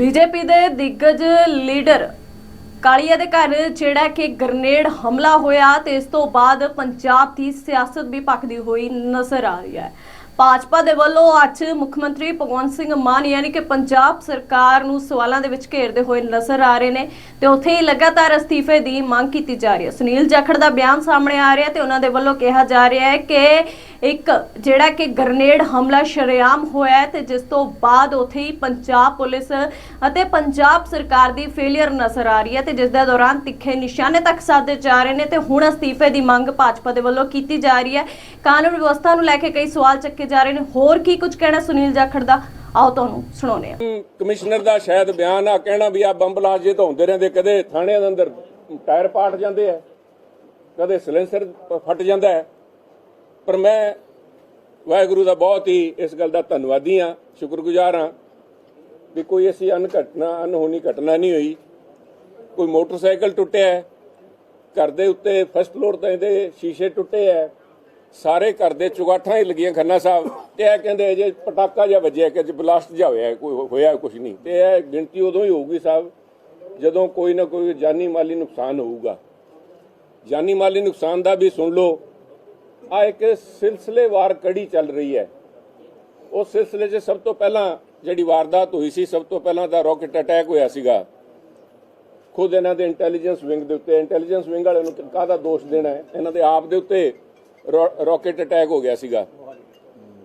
BJP ਦੇ ਦਿੱਗਜ leader Kalia ਦੇ ਘਰ ਜਿਹੜਾ ਕਿ ਗ੍ਰਨੇਡ ਹਮਲਾ ਹੋਇਆ ਤੇ ਇਸ ਤੋਂ ਬਾਅਦ ਪੰਜਾਬ ਦੀ ਸਿਆਸਤ ਵੀ ਭਖਦੀ ਹੋਈ ਨਜ਼ਰ ਆ ਰਹੀ ਹੈ। ਭਾਜਪਾ ਦੇ ਵੱਲੋਂ ਅੱਜ ਮੁੱਖ ਮੰਤਰੀ ਭਗਵੰਤ ਸਿੰਘ ਮਾਨ ਯਾਨੀ ਕਿ ਪੰਜਾਬ ਸਰਕਾਰ ਨੂੰ ਸਵਾਲਾਂ ਦੇ ਵਿੱਚ ਘੇਰਦੇ ਹੋਏ ਨਜ਼ਰ ਆ ਰਹੇ ਨੇ ਤੇ ਉੱਥੇ ਹੀ ਲਗਾਤਾਰ ਅਸਤੀਫੇ ਦੀ ਮੰਗ ਕੀਤੀ ਜਾ ਰਹੀ ਹੈ। ਸੁਨੀਲ ਜਾਖੜ ਦਾ ਬਿਆਨ ਸਾਹਮਣੇ ਆ ਰਿਹਾ ਤੇ ਉਹਨਾਂ ਦੇ ਵੱਲੋਂ ਕਿਹਾ ਜਾ ਰਿਹਾ ਹੈ ਕਿ ਇੱਕ ਜਿਹੜਾ ਕਿ ਗ੍ਰਨੇਡ ਹਮਲਾ ਸ਼ਰੇਆਮ ਹੋਇਆ ਤੇ ਜਿਸ ਤੋਂ ਬਾਅਦ ਉੱਥੇ ਹੀ ਪੰਜਾਬ ਪੁਲਿਸ ਅਤੇ ਪੰਜਾਬ ਸਰਕਾਰ ਦੀ ਫੇਲਿਅਰ ਨਜ਼ਰ ਆ ਰਹੀ ਹੈ ਤੇ ਜਿਸ ਦੇ ਦੌਰਾਨ ਤਿੱਖੇ ਨਿਸ਼ਾਨੇ ਤੱਕ ਸਾਧੇ ਜਾ ਰਹੇ ਨੇ ਤੇ ਹੁਣ ਅਸਤੀਫੇ ਦੀ ਮੰਗ ਭਾਜਪਾ ਦੇ ਵੱਲੋਂ ਕੀਤੀ ਜਾ ਰਹੀ ਹੈ। ਕਾਨੂੰਨ ਵਿਵਸਥਾ ਨੂੰ ਲੈ ਕੇ ਕਈ ਸਵਾਲ ਚੱਕੇ ਜਾ ਰਹੇ ਨੇ। ਹੋਰ ਕੀ ਕੁਝ ਕਹਿਣਾ ਸੁਨੀਲ ਜਾਖੜ ਦਾ? ਆਓ ਤੁਹਾਨੂੰ ਸੁਣਾਉਂਦੇ ਹਾਂ। ਕਮਿਸ਼ਨਰ ਦਾ ਸ਼ਾਇਦ ਬਿਆਨ ਆ, ਕਹਿਣਾ ਵੀ ਆ ਬੰਬ ਬਲਾਸਟ ਜੇ ਤਾਂ ਰਹਿੰਦੇ, ਕਦੇ ਥਾਣਿਆਂ ਦੇ ਅੰਦਰ ਟਾਇਰ ਪਾਟ ਜਾਂਦੇ ਆ, ਕਦੇ ਸਿਲੰਸਰ ਫਟ ਜਾਂਦਾ ਹੈ। ਪਰ ਮੈਂ ਵਾਹਿਗੁਰੂ ਦਾ ਬਹੁਤ ਹੀ ਇਸ ਗੱਲ ਦਾ ਧੰਨਵਾਦੀ ਆ ਸ਼ੁਕਰਗੁਜ਼ਾਰ ਆ ਵੀ ਕੋਈ ਐਸੀ ਅਨਘਟਨਾ ਅਨਹੋਣੀ ਘਟਨਾ ਨਹੀਂ ਹੋਈ। ਕੋਈ ਮੋਟਰਸਾਈਕਲ ਟੁੱਟਿਆ ਘਰ ਦੇ ਉੱਤੇ ਫਸਟ ਫਲੋਰ ਤੇ ਇਹਦੇ ਸ਼ੀਸ਼ੇ ਟੁੱਟੇ ਐ ਸਾਰੇ ਘਰ ਦੇ ਚੁਗਾਠਾਂ ਹੀ ਲੱਗੀਆਂ ਖੰਨਾ ਸਾਹਿਬ ਤੇ ਇਹ ਕਹਿੰਦੇ ਜੇ ਪਟਾਕਾ ਜਿਹਾ ਵੱਜਿਆ ਕਿ ਜੇ ਬਲਾਸਟ ਜਿਹਾ ਹੋਇਆ, ਕੋਈ ਹੋਇਆ ਕੁਝ ਨਹੀਂ ਤੇ ਇਹ ਗਿਣਤੀ ਉਦੋਂ ਹੀ ਹੋਊਗੀ ਸਾਹਿਬ ਜਦੋਂ ਕੋਈ ਨਾ ਕੋਈ ਜਾਨੀ ਮਾਲੀ ਨੁਕਸਾਨ ਹੋਊਗਾ। ਜਾਨੀ ਮਾਲੀ ਨੁਕਸਾਨ ਦਾ ਵੀ ਸੁਣ ਲਓ ਆ ਇੱਕ ਸਿਲਸਿਲੇਵਾਰ ਕੜੀ ਚੱਲ ਰਹੀ ਹੈ। ਉਸ ਸਿਲਸਿਲੇ 'ਚ ਸਭ ਤੋਂ ਪਹਿਲਾਂ ਜਿਹੜੀ ਵਾਰਦਾਤ ਹੋਈ ਸੀ, ਸਭ ਤੋਂ ਪਹਿਲਾਂ ਤਾਂ ਰਾਕਟ ਅਟੈਕ ਹੋਇਆ ਸੀਗਾ। ਖੁਦ ਇਹਨਾਂ ਦੇ ਇੰਟੈਲੀਜੈਂਸ ਵਿੰਗ ਦੇ ਉੱਤੇ ਇੰਟੈਲੀਜੈਂਸ ਵਿੰਗ ਵਾਲਿਆਂ ਨੂੰ ਕਾਹਦਾ ਦੋਸ਼ ਦੇਣਾ ਹੈ? ਇਹਨਾਂ ਦੇ ਆਪ ਦੇ ਉੱਤੇ ਰਾਕਟ ਅਟੈਕ ਹੋ ਗਿਆ ਸੀਗਾ।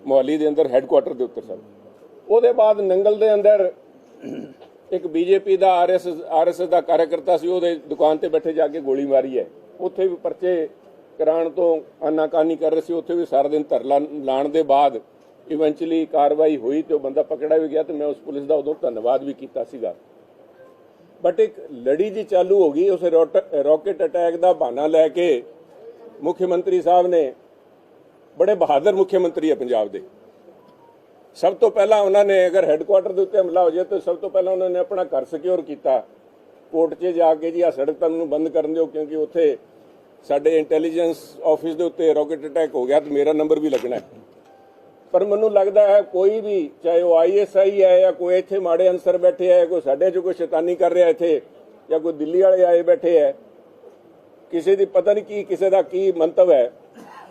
ਮੋਹਾਲੀ ਦੇ ਅੰਦਰ ਹੈੱਡਕੁਆਟਰ ਦੇ ਉੱਤੇ ਸਰ ਉਹਦੇ ਬਾਅਦ ਨੰਗਲ ਦੇ ਅੰਦਰ ਇੱਕ ਬੀਜੇਪੀ ਦਾ ਆਰਐਸਐਸ ਆਰਐਸਐਸ ਦਾ ਕਾਰਜਕਰਤਾ ਸੀ, ਉਹਦੇ ਦੁਕਾਨ ਤੇ ਬੈਠੇ ਜਾ ਕੇ ਗੋਲੀ ਮਾਰੀ ਹੈ। ਉੱਥੇ ਵੀ ਪਰਚੇ ਕਰਾਉਣ ਤੋਂ ਆਨਾਕਾਨੀ ਕਰ ਰਹੇ ਸੀ, ਉੱਥੇ ਵੀ ਸਾਰਾ ਦਿਨ ਧਰਨਾ ਲਾਣ ਦੇ ਬਾਅਦ ਇਵੈਂਚੁਅਲੀ ਕਾਰਵਾਈ ਹੋਈ ਤੇ ਉਹ ਬੰਦਾ ਪਕੜਾ ਵੀ ਗਿਆ ਤੇ ਮੈਂ ਉਸ ਪੁਲਿਸ ਦਾ ਉਦੋਂ ਧੰਨਵਾਦ ਵੀ ਕੀਤਾ ਸੀਗਾ। ਬਟ ਇੱਕ ਲੜੀ ਜੀ ਚਾਲੂ ਹੋ ਗਈ, ਉਸ ਰਾਕਟ ਅਟੈਕ ਦਾ ਬਹਾਨਾ ਲੈ ਕੇ ਮੁੱਖ ਮੰਤਰੀ ਸਾਹਿਬ ਨੇ, ਬੜੇ ਬਹਾਦਰ ਮੁੱਖ ਮੰਤਰੀ ਆ ਪੰਜਾਬ ਦੇ। ਸਭ ਤੋਂ ਪਹਿਲਾਂ ਉਹਨਾਂ ਨੇ ਅਗਰ ਹੈੱਡਕੁਆਟਰ ਦੇ ਉੱਤੇ ਹਮਲਾ ਹੋ ਜਾਏ ਤਾਂ ਸਭ ਤੋਂ ਪਹਿਲਾਂ ਉਹਨਾਂ ਨੇ ਆਪਣਾ ਘਰ ਸਿਕਿਉਰ ਕੀਤਾ। ਕੋਰਟ 'ਚ ਜਾ ਕੇ ਜੀ ਆ ਸੜਕ ਤਾਂ ਬੰਦ ਕਰਨ ਦਿਓ ਕਿਉਂਕਿ ਉੱਥੇ ਸਾਡੇ ਇੰਟੈਲੀਜੈਂਸ ਆਫਿਸ ਦੇ ਉੱਤੇ ਰਾਕਟ ਅਟੈਕ ਹੋ ਗਿਆ ਤੇ ਮੇਰਾ ਨੰਬਰ ਵੀ ਲੱਗਣਾ ਹੈ। ਪਰ ਮੈਨੂੰ ਲੱਗਦਾ ਹੈ ਕੋਈ ਵੀ, ਚਾਹੇ ਉਹ ਆਈਐਸਆਈ ਹੈ ਜਾਂ ਕੋਈ ਇੱਥੇ ਮਾੜੇ ਅਨਸਰ ਬੈਠੇ ਹੈ, ਕੋਈ ਸਾਡੇ 'ਚ ਕੋਈ ਸ਼ੈਤਾਨੀ ਕਰ ਰਿਹਾ ਇੱਥੇ, ਜਾਂ ਕੋਈ ਦਿੱਲੀ ਵਾਲੇ ਆਏ ਬੈਠੇ ਹੈ, ਕਿਸੇ ਦੀ ਪਤਾ ਨਹੀਂ ਕੀ, ਕਿਸੇ ਦਾ ਕੀ ਮੰਤਵ ਹੈ,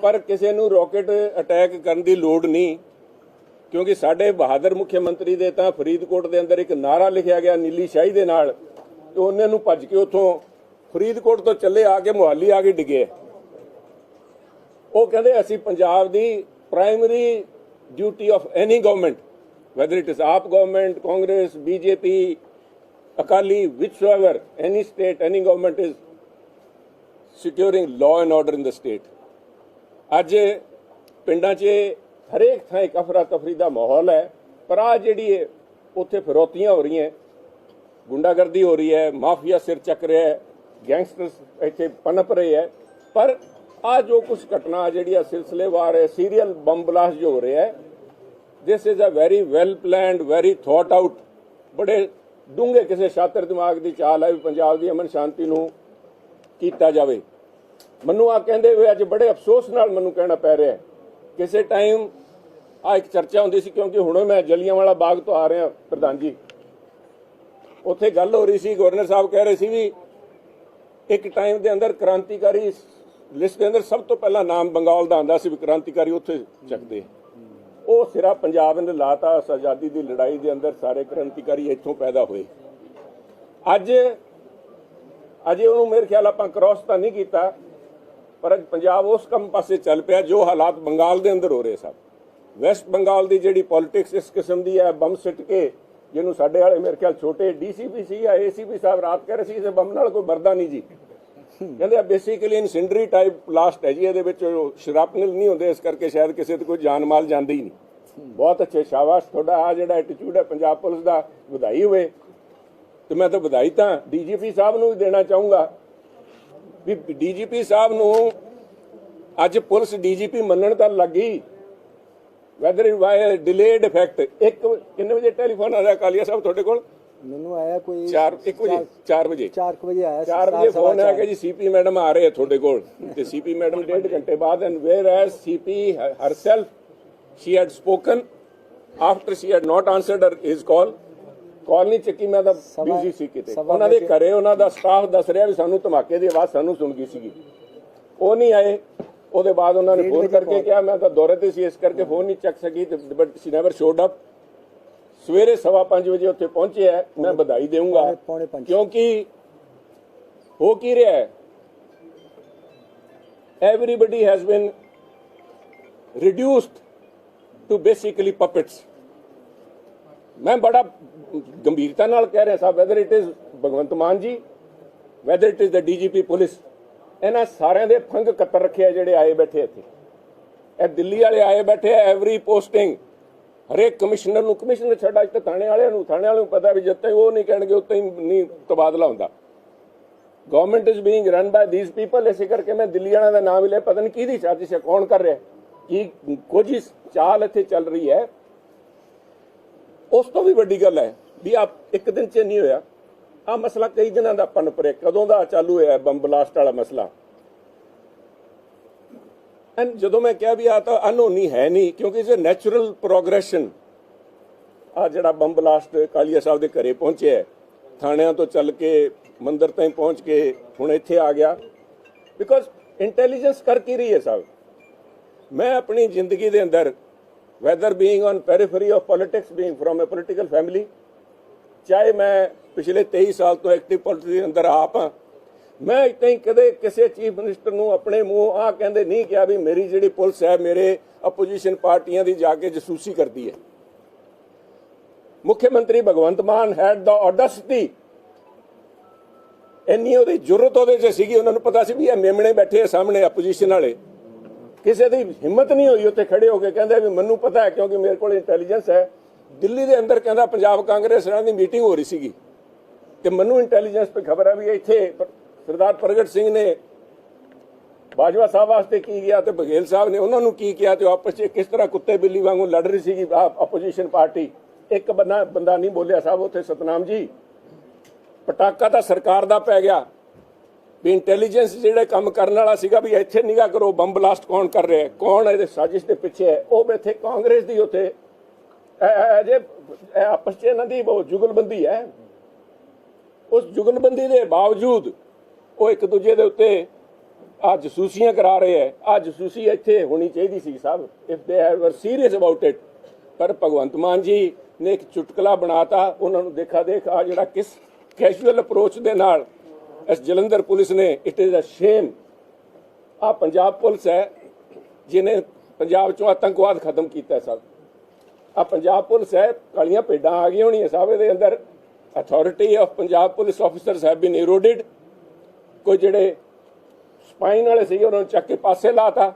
ਪਰ ਕਿਸੇ ਨੂੰ ਰਾਕਟ ਅਟੈਕ ਕਰਨ ਦੀ ਲੋੜ ਨਹੀਂ, ਕਿਉਂਕਿ ਸਾਡੇ ਬਹਾਦਰ ਮੁੱਖ ਮੰਤਰੀ ਦੇ ਤਾਂ ਫਰੀਦਕੋਟ ਦੇ ਅੰਦਰ ਇੱਕ ਨਾਰਾ ਲਿਖਿਆ ਗਿਆ ਨੀਲੀ ਸ਼ਾਹੀ ਦੇ ਨਾਲ, ਤੇ ਉਹਨੇ ਨੂੰ ਭੱਜ ਕੇ ਉੱਥੋਂ ਫਰੀਦਕੋਟ ਤੋਂ ਚੱਲੇ ਆ ਕੇ ਮੁਹਾਲੀ ਆ ਕੇ ਡਿੱਗੇ ਉਹ ਕਹਿੰਦੇ ਅਸੀਂ ਪੰਜਾਬ ਦੀ primary duty of any government whether it is AAP government Congress, BJP, Akali, whichsoever, any state, any government is securing law and order in the state ਅੱਜ ਪਿੰਡਾਂ 'ਚ ਹਰੇਕ ਥਾਂ ਇੱਕ ਅਫਰਾ ਤਫਰੀ ਦਾ ਮਾਹੌਲ ਹੈ, ਪਰ ਆ ਜਿਹੜੀ ਹੈ ਉੱਥੇ ਫਿਰੋਤੀਆਂ ਹੋ ਰਹੀਆਂ, ਗੁੰਡਾਗਰਦੀ ਹੋ ਰਹੀ ਹੈ, ਮਾਫੀਆ ਸਿਰ ਚੱਕ ਰਿਹਾ ਹੈ ਗੈਂਗਸਟਰਸ ਇੱਥੇ ਪਨਪ ਰਹੇ ਹੈ। ਪਰ ਆ ਜੋ ਕੁਝ ਘਟਨਾ ਜਿਹੜੀ ਆ ਸਿਲਸਿਲੇਵਾਰ ਹੈ ਸੀਰੀਅਲ ਬੰਬ ਬਲਾਸਟ ਜੋ ਹੋ ਰਿਹਾ ਹੈ, this is a very well planned, very thought out, ਬੜੇ ਡੂੰਘੇ ਕਿਸੇ ਸ਼ਾਤਰ ਦਿਮਾਗ ਦੀ ਚਾਲ ਹੈ ਵੀ ਪੰਜਾਬ ਦੀ ਅਮਨ ਸ਼ਾਂਤੀ ਨੂੰ ਕੀਤਾ ਜਾਵੇ। ਮੈਨੂੰ ਆ ਕਹਿੰਦੇ ਹੋਏ ਅੱਜ ਬੜੇ ਅਫਸੋਸ ਨਾਲ ਮੈਨੂੰ ਕਹਿਣਾ ਪੈ ਰਿਹਾ ਕਿਸੇ ਟਾਈਮ ਆ ਇੱਕ ਚਰਚਾ ਹੁੰਦੀ ਸੀ, ਕਿਉਂਕਿ ਹੁਣ ਮੈਂ ਜਲੀਆਂਵਾਲਾ ਬਾਗ ਤੋਂ ਆ ਰਿਹਾ, ਪ੍ਰਧਾਨ ਜੀ। ਉੱਥੇ ਗੱਲ ਹੋ ਰਹੀ ਸੀ ਗਵਰਨਰ ਸਾਹਿਬ ਕਹਿ ਰਹੇ ਸੀ ਵੀ ਇੱਕ ਟਾਈਮ ਦੇ ਅੰਦਰ ਕ੍ਰਾਂਤੀਕਾਰੀ ਲਿਸਟ ਦੇ ਅੰਦਰ ਸਭ ਤੋਂ ਪਹਿਲਾਂ ਨਾਮ ਬੰਗਾਲ ਦਾ ਆਂਦਾ ਸੀ ਵੀ ਕ੍ਰਾਂਤੀਕਾਰੀ ਉੱਥੇ ਚੱਕਦੇ ਉਹ ਸਿਰਾ ਪੰਜਾਬ ਨੇ ਲਾਤਾ, ਆਜ਼ਾਦੀ ਦੀ ਲੜਾਈ ਦੇ ਅੰਦਰ ਸਾਰੇ ਕ੍ਰਾਂਤੀਕਾਰੀ ਇੱਥੋਂ ਪੈਦਾ ਹੋਏ। ਅੱਜ, ਅਜੇ ਉਹਨੂੰ ਮੇਰੇ ਖਿਆਲ ਆਪਾਂ ਕ੍ਰਾਸ ਤਾਂ ਨਹੀਂ ਕੀਤਾ, ਪਰ ਅੱਜ ਪੰਜਾਬ ਉਸ ਕੰਮ ਪਾਸੇ ਚੱਲ ਪਿਆ ਜੋ ਹਾਲਾਤ ਬੰਗਾਲ ਦੇ ਅੰਦਰ ਹੋ ਰਹੇ ਸਭ ਵੈਸਟ ਬੰਗਾਲ ਦੀ ਜਿਹੜੀ ਪੋਲਿਟਿਕਸ ਇਸ ਕਿਸਮ ਦੀ ਹੈ ਬੰਮ ਸਿੱਟ ਕੇ ਜਿਹਨੂੰ ਸਾਡੇ ਵਾਲੇ ਮੇਰੇ ਖਿਆਲ ਛੋਟੇ ਡੀਸੀਪੀ ਸੀ ਜਾਂ ਏਸੀਪੀ ਸਾਹਿਬ ਰਾਤ ਕਹਿ ਰਹੇ ਸੀ ਇਸ ਬੰਮ ਨਾਲ ਕੋਈ ਮਰਦਾ ਨਹੀਂ ਜੀ। ਕਹਿੰਦੇ ਆ ਬੇਸਿਕਲੀ ਇਨਸਿੰਡਰੀ ਟਾਈਪ ਬਲਾਸਟ ਹੈ ਜੀ, ਇਹਦੇ ਵਿੱਚ ਸ਼ਰਾਪਨਲ ਨਹੀਂ ਹੁੰਦੇ ਇਸ ਕਰਕੇ ਸ਼ਾਇਦ ਕਿਸੇ ਤੇ ਕੋਈ ਜਾਨ ਮਾਲ ਜਾਂਦੀ ਹੀ ਨਹੀਂ। ਬਹੁਤ ਅੱਛੇ, ਸ਼ਾਬਾਸ਼ ਤੁਹਾਡਾ ਆ ਜਿਹੜਾ ਐਟੀਟਿਊਡ ਹੈ ਪੰਜਾਬ ਪੁਲਿਸ ਦਾ, ਵਧਾਈ ਹੋਵੇ। ਤੇ ਮੈਂ ਤਾਂ ਵਧਾਈ ਤਾਂ ਡੀਜੀਪੀ ਸਾਹਿਬ ਨੂੰ ਵੀ ਦੇਣਾ ਚਾਹੂੰਗਾ। ਵੀ ਡੀਜੀਪੀ ਸਾਹਿਬ ਨੂੰ ਅੱਜ ਪੁਲਿਸ ਡੀਜੀਪੀ ਮੰਨਣ ਤਾਂ ਲੱਗੀ whether it why delayed effect ਇੱਕ ਕਿੰਨੇ ਵਜੇ ਟੈਲੀਫੋਨ ਆਇਆ ਕਾਲੀਆ ਸਾਹਿਬ ਤੁਹਾਡੇ ਕੋਲ ਮੈਨੂੰ ਆਇਆ ਕੋਈ 4 1 ਵਜੇ 4 ਵਜੇ 4 ਵਜੇ ਆਇਆ 4 ਵਜੇ ਫੋਨ ਆਇਆ ਕਿ ਜੀ ਸੀਪੀ ਮੈਡਮ ਆ ਰਹੇ ਆ ਤੁਹਾਡੇ ਕੋਲ ਤੇ ਸੀਪੀ ਮੈਡਮ ਡੇਢ ਘੰਟੇ ਬਾਅਦ and where S CP herself she had spoken. After she had not answered her, his call. Call ਨਹੀਂ ਚੱਕੀ ਮੈਂ ਤਾਂ ਬਿਜ਼ੀ ਸੀ ਕਿਤੇ ਉਹਨਾਂ ਦੇ ਘਰੇ ਉਹਨਾਂ ਦਾ ਸਟਾਫ ਦੱਸ ਰਿਹਾ ਵੀ ਸਾਨੂੰ ਧਮਾਕੇ ਦੀ ਆਵਾਜ਼ ਸਾਨੂੰ ਸੁਣ ਗਈ ਸੀਗੀ ਉਹ ਨਹੀਂ ਆਏ ਉਹਦੇ ਬਾਅਦ ਉਹਨਾਂ ਨੇ ਫੋਨ ਕਰਕੇ ਕਿਹਾ ਮੈਂ ਤਾਂ ਦੌਰੇ ਤੇ ਸੀ ਇਸ ਕਰਕੇ ਫੋਨ ਨਹੀਂ ਚੱਕ ਸਕੀ but she never showed up ਸਵੇਰੇ ਸਵਾ ਪੰਜ ਵਜੇ ਉੱਥੇ ਪਹੁੰਚੇ ਹੈ ਮੈਂ ਵਧਾਈ ਦੇਵਾਂਗਾ। ਕਿਉਂਕਿ ਹੋ ਕੀ ਰਿਹਾ ਹੈ? Everybody has been reduced to basically puppets ਮੈਂ ਬੜਾ ਗੰਭੀਰਤਾ ਨਾਲ ਕਹਿ ਰਿਹਾ ਸਾਹਿਬ whether it is Bhagwant Mann ji whether it is the DGP police ਇਹਨਾਂ ਸਾਰਿਆਂ ਦੇ ਫੰਗ ਕੱਤਰ ਰੱਖਿਆ ਜਿਹੜੇ ਆਏ ਬੈਠੇ ਇੱਥੇ। ਇਹ ਦਿੱਲੀ ਵਾਲੇ ਆਏ ਬੈਠੇ ਐਵਰੀ ਪੋਸਟਿੰਗ ਹਰੇਕ ਕਮਿਸ਼ਨਰ ਨੂੰ, ਕਮਿਸ਼ਨਰ ਛੱਡ ਅੱਜ ਤੇ ਥਾਣੇ ਵਾਲਿਆਂ ਨੂੰ, ਥਾਣੇ ਵਾਲਿਆਂ ਨੂੰ ਪਤਾ ਵੀ ਜਦ ਤੱਕ ਉਹ ਨਹੀਂ ਕਹਿਣਗੇ ਉੱਤੇ ਹੀ ਨਹੀਂ ਤਬਾਦਲਾ ਹੁੰਦਾ। Government is being run by these people ਇਸੇ ਕਰਕੇ ਮੈਂ ਦਿੱਲੀ ਵਾਲਿਆਂ ਦਾ ਨਾਮ ਹੀ ਲਿਆ, ਪਤਾ ਨਹੀਂ ਕਿਹਦੀ ਸਾਜ਼ਿਸ਼ ਹੈ ਕੌਣ ਕਰ ਰਿਹਾ ਕੀ, ਕੁਝ ਹੀ ਚਾਲ ਇੱਥੇ ਚੱਲ ਰਹੀ ਹੈ। ਉਸ ਤੋਂ ਵੀ ਵੱਡੀ ਗੱਲ ਹੈ ਵੀ ਆਪ ਇੱਕ ਦਿਨ ਚ ਨਹੀਂ ਹੋਇਆ। ਆ ਮਸਲਾ ਕਈ ਦਿਨਾਂ ਦਾ ਪਨਪ ਰਿਹਾ ਕਦੋਂ ਦਾ ਚਾਲੂ ਹੋਇਆ ਬੰਬ ਬਲਾਸਟ ਵਾਲਾ ਮਸਲਾ? ਐਂਡ ਜਦੋਂ ਮੈਂ ਕਿਹਾ ਵੀ ਆ ਤਾਂ ਅਨਹੋਣੀ ਹੈ ਨਹੀਂ, ਕਿਉਂਕਿ ਇਟਸ ਨੈਚੁਰਲ ਪ੍ਰੋਗਰੈਸ਼ਨ ਆ ਜਿਹੜਾ ਬੰਬ ਬਲਾਸਟ ਕਾਲੀਆ ਸਾਹਿਬ ਦੇ ਘਰੇ ਪਹੁੰਚਿਆ ਥਾਣਿਆਂ ਤੋਂ ਚੱਲ ਕੇ ਮੰਦਰ ਤਾਈਂ ਪਹੁੰਚ ਕੇ ਹੁਣ ਇੱਥੇ ਆ ਗਿਆ। ਬਿਕੋਜ਼ ਇੰਟੈਲੀਜੈਂਸ ਕਰ ਕੀ ਰਹੀ ਹੈ ਸਾਹਿਬ? ਮੈਂ ਆਪਣੀ ਜ਼ਿੰਦਗੀ ਦੇ ਅੰਦਰ whether being on periphery of politics being from a political family ਚਾਹੇ ਮੈਂ ਪਿਛਲੇ 23 ਸਾਲ ਤੋਂ ਐਕਟਿਵ ਪੋਲਿਟਿਕਸ ਦੇ ਅੰਦਰ ਆਪ ਹਾਂ। ਮੈਂ ਇਤਾਂ ਹੀ ਕਦੇ ਕਿਸੇ ਚੀਫ ਮਿਨਿਸਟਰ ਨੂੰ ਆਪਣੇ ਮੂੰਹ ਆ ਕਹਿੰਦੇ ਨਹੀਂ ਕਿਹਾ ਵੀ ਮੇਰੀ ਜਿਹੜੀ ਪੁਲਿਸ ਹੈ, ਮੇਰੇ ਆਪੋਜੀਸ਼ਨ ਪਾਰਟੀਆਂ ਦੀ ਜਾ ਕੇ ਜਸੂਸੀ ਕਰਦੀ ਹੈ। ਮੁੱਖ ਮੰਤਰੀ ਭਗਵੰਤ ਮਾਨ ਹੈਡ ਦਾ ਆਡੈਸਿਟੀ ਇੰਨੀ ਉਹਦੀ ਜ਼ਰੂਰਤ ਉਹਦੇ 'ਚ ਸੀਗੀ, ਉਹਨਾਂ ਨੂੰ ਪਤਾ ਸੀ ਵੀ ਇਹ ਮੇਮਣੇ ਬੈਠੇ ਆ ਸਾਹਮਣੇ ਆਪੋਜੀਸ਼ਨ ਵਾਲੇ। ਕਿਸੇ ਦੀ ਹਿੰਮਤ ਨਹੀਂ ਹੋਈ ਉੱਥੇ ਖੜੇ ਹੋ ਕੇ, ਕਹਿੰਦੇ ਵੀ ਮੈਨੂੰ ਪਤਾ ਹੈ ਕਿਉਂਕਿ ਮੇਰੇ ਕੋਲ ਇੰਟੈਲੀਜੈਂਸ ਹੈ। ਦਿੱਲੀ ਦੇ ਅੰਦਰ ਕਹਿੰਦਾ ਪੰਜਾਬ ਕਾਂਗਰਸ ਵਾਲਿਆਂ ਦੀ ਮੀਟਿੰਗ ਹੋ ਰਹੀ ਸੀਗੀ। ਤੇ ਮੈਨੂੰ ਇੰਟੈਲੀਜੈਂਸ ਤੇ ਖਬਰ ਹੈ ਵੀ ਇੱਥੇ ਸਰਦਾਰ ਪ੍ਰਗਟ ਸਿੰਘ ਨੇ ਬਾਜਵਾ ਸਾਹਿਬ ਵਾਸਤੇ ਕੀ ਗਿਆ ਤੇ ਬਘੇਲ ਸਾਹਿਬ ਨੇ ਉਹਨਾਂ ਨੂੰ ਕੀ ਕਿਹਾ ਤੇ ਆਪਸ ਵਿੱਚ ਕਿਸ ਤਰ੍ਹਾਂ ਕੁੱਤੇ ਬਿੱਲੀ ਵਾਂਗੂ ਲੜ ਰਹੀ ਸੀਗੀ ਆਪੋਜੀਸ਼ਨ ਪਾਰਟੀ ਇੱਕ ਬੰਦਾ ਬੰਦਾ ਨਹੀਂ ਬੋਲਿਆ ਸਾਹਿਬ, ਉੱਥੇ ਸਤਨਾਮ ਜੀ। ਪਟਾਕਾ ਤਾਂ ਸਰਕਾਰ ਦਾ ਪੈ ਗਿਆ। ਵੀ ਇੰਟੈਲੀਜੈਂਸ ਜਿਹੜੇ ਕੰਮ ਕਰਨ ਵਾਲਾ ਸੀਗਾ ਵੀ ਇੱਥੇ ਨਿਗਾ ਕਰੋ, ਬੰਬ ਬਲਾਸਟ ਕੌਣ ਕਰ ਰਿਹਾ ਕੌਣ ਇਹਦੇ ਸਾਜ਼ਿਸ਼ ਦੇ ਪਿੱਛੇ ਹੈ? ਉਹ ਇੱਥੇ ਕਾਂਗਰਸ ਦੀ ਉੱਥੇ ਜੇ ਆਪਸ ਚ ਇਹਨਾਂ ਦੀ ਬਹੁਤ ਜੁਗਲਬੰਦੀ ਹੈ। ਉਸ ਜੁਗਲਬੰਦੀ ਦੇ ਬਾਵਜੂਦ ਉਹ ਇੱਕ ਦੂਜੇ ਦੇ ਉੱਤੇ ਆ ਜਸੂਸੀਆਂ ਕਰਾ ਰਹੇ ਹੈ। ਆ ਜਸੂਸੀ ਇੱਥੇ ਹੋਣੀ ਚਾਹੀਦੀ ਸੀ ਸਾਹਿਬ if they are serious about it ਪਰ ਭਗਵੰਤ ਮਾਨ ਜੀ ਨੇ ਇੱਕ ਚੁਟਕਲਾ ਬਣਾਤਾ। ਉਹਨਾਂ ਨੂੰ ਦੇਖਾ ਦੇਖ ਆ ਜਿਹੜਾ ਕਿਸ ਕੈਜੂਅਲ ਅਪਰੋਚ ਦੇ ਨਾਲ ਇਸ ਜਲੰਧਰ ਪੁਲਿਸ ਨੇ ਇਟ ਇਜ਼ ਅ ਸ਼ੇਮ ਆ ਪੰਜਾਬ ਪੁਲਿਸ ਹੈ ਜਿਨੇ ਪੰਜਾਬ ਚੋਂ ਆਤੰਕਵਾਦ ਖਤਮ ਕੀਤਾ ਸਭ। ਆ ਪੰਜਾਬ ਪੁਲਿਸ ਹੈ, ਕਾਲੀਆਂ ਭੇਡਾਂ ਆ ਗਈਆਂ ਹੋਣੀਆਂ ਸਾਹਿਬ ਇਹਦੇ ਅੰਦਰ। Authority of Punjab police officers have been eroded ਕੋਈ ਜਿਹੜੇ ਸਪਾਈਨ ਵਾਲੇ ਸੀਗੇ, ਉਹਨਾਂ ਨੂੰ ਚੱਕ ਕੇ ਪਾਸੇ ਲਾਤਾ।